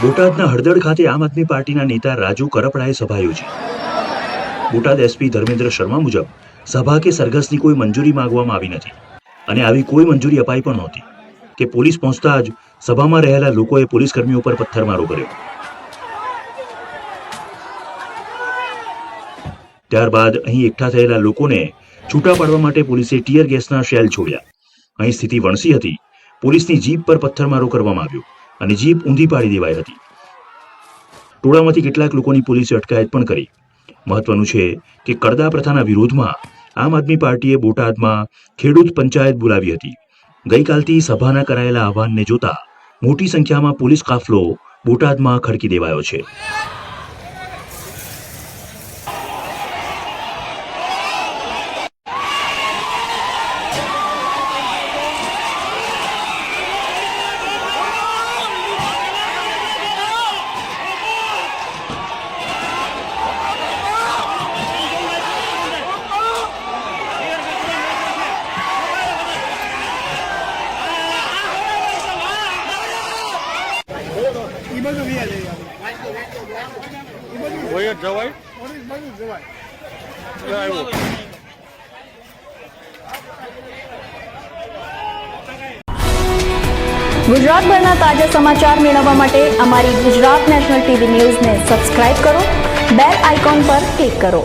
બોટાદના હળદળ ખાતે આમ આદમી પાર્ટીના નેતા રાજુ કરપડાએ સભા યોજી. બોટાદ એસપી ધર્મેન્દ્ર શર્મા મુજબ સભા કે સરઘસની કોઈ મંજૂરી માંગવામાં આવી નથી અને આવી કોઈ મંજૂરી અપાઈ પણ નહોતી કે પોલીસ પહોંચતા જ સભામાં રહેલા લોકોએ પોલીસ કર્મીઓ પર પથ્થરમારો કર્યો. ત્યારબાદ અહીં એકઠા થયેલા લોકોને છૂટા પાડવા માટે પોલીસે ટીયર ગેસના શેલ છોડ્યા. અહીં સ્થિતિ વણસી હતી. પોલીસની જીપ પર પથ્થરમારો કરવામાં આવ્યો અને જીપ ઊંધી પાડી દેવાઈ હતી. ટોળામાંથી કેટલાક લોકોની પોલીસે અટકાયત પણ કરી. મહત્વનું છે કે કરદા પ્રથાના વિરોધમાં આમ આદમી પાર્ટીએ બોટાદમાં ખેડૂત પંચાયત બોલાવી હતી. ગઈકાલથી સભાના કરાયેલા આહવાનને જોતા મોટી સંખ્યામાં પોલીસ કાફલો બોટાદમાં ખડકી દેવાયો છે. ઈ બધું વ્યાજ આવી આવે. હોય જ જવાય ઓરેન્જ બધું જવાય એટલે આવ્યો ગુજરાતભરના તાજા સમાચાર મેળવવા માટે અમારી ગુજરાત નેશનલ ટીવી ન્યૂઝને સબસ્ક્રાઇબ કરો બેલ આઇકોન પર ક્લિક કરો